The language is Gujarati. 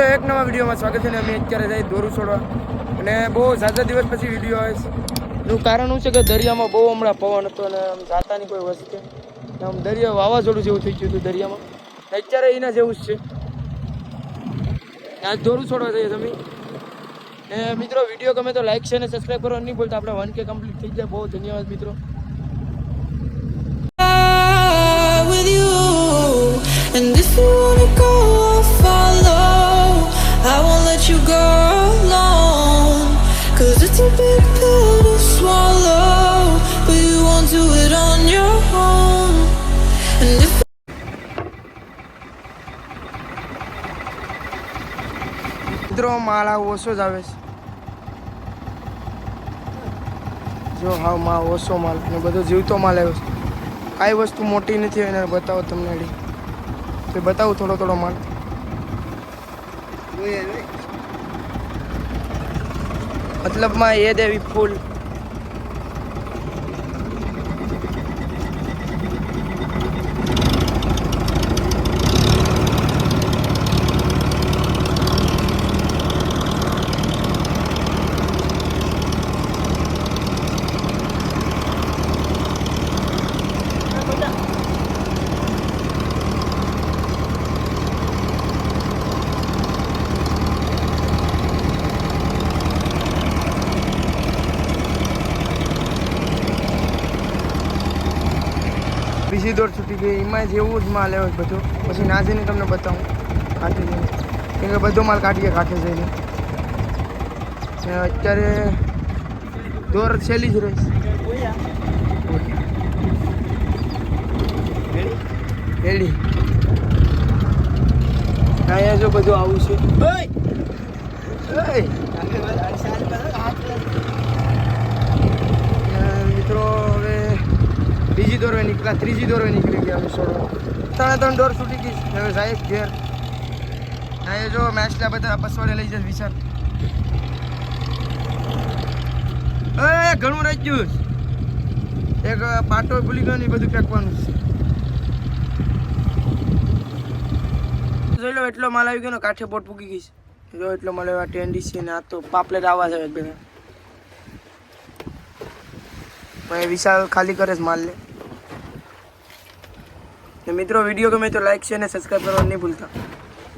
મિત્રો, એક નવા વિડીયોમાં સ્વાગત છે ને અમે અત્યારે જઈ દોરું છોડવા. અને બહુ ઝાઝા દિવસ પછી વીડિયો આવે છે. એનું કારણ શું છે કે દરિયામાં બહુ હમણાં પવન હતો અને આમ જાતાની કોઈ વસ્તુ આમ દરિયા વાવાઝોડું જેવું થઈ ગયું હતું દરિયામાં. અત્યારે એના જેવું જ છે. આજ દોરું છોડવા જઈએ તમે. ને મિત્રો, વીડિયો ગમે તો લાઈક છે અને સબસ્ક્રાઈબ કરવાનું નહીં બોલતા આપણે વન કે કમ્પ્લીટ થઈ જાય. બહુ ધન્યવાદ, મિત્રો. And if do it on your own. And if મિત્રો આ ઓછો જ આવે છે. જો હા માં ઓછો માલ ને બધો જીવતો માલ આવ્યો છે. કાંઈ વસ્તુ મોટી નથી એને બતાવો તમને એડી. તો બતાવું થોડો થોડો માલ. મતલબમાં એ દેવી ફૂલ. બીજી દોર છૂટી ગઈ એમાં જેવું જ માલ આવ્યો બધો. પછી ના જઈને તમને બતાવું કાંઠે જઈને કેમ કે બધો માલ કાઢીએ કાંઠે જઈને. અત્યારે દોર છેલ્લી જ રહીશ રેડી. અહીંયા જો બધું આવું છે ઓય! ઓય! ને મિત્રો હવે બીજી દોરવે નીકળ્યા, ત્રીજી દોરવે નીકળી ગયા અમે સોડો ત્રણે ત્રણ દોર છૂટી ગઈ. હવે સાહેબ ઘેર. એ જો મેચલા બધા પસવાડે લઈ જશે વિચાર અરે ઘણું રહી ગયું. એક પાટો ભૂલી ગયો ને બધું ફેંકવાનું છે. જોઈ લો, એટલો માલ આવી ગયો ને, કાઠે બોટ પૂકી ગઈ છે. જો એટલો માલ આવ્યો ટેન્ડી છે ને, આ તો પાપલેટ આવવા છે બધા વિશાલ ખાલી કરે છે માલ ને. મિત્રો વીડિયો ગમે તો લાઈક છે અને સબસ્ક્રાઈબ કરવાનું નહીં ભૂલતા.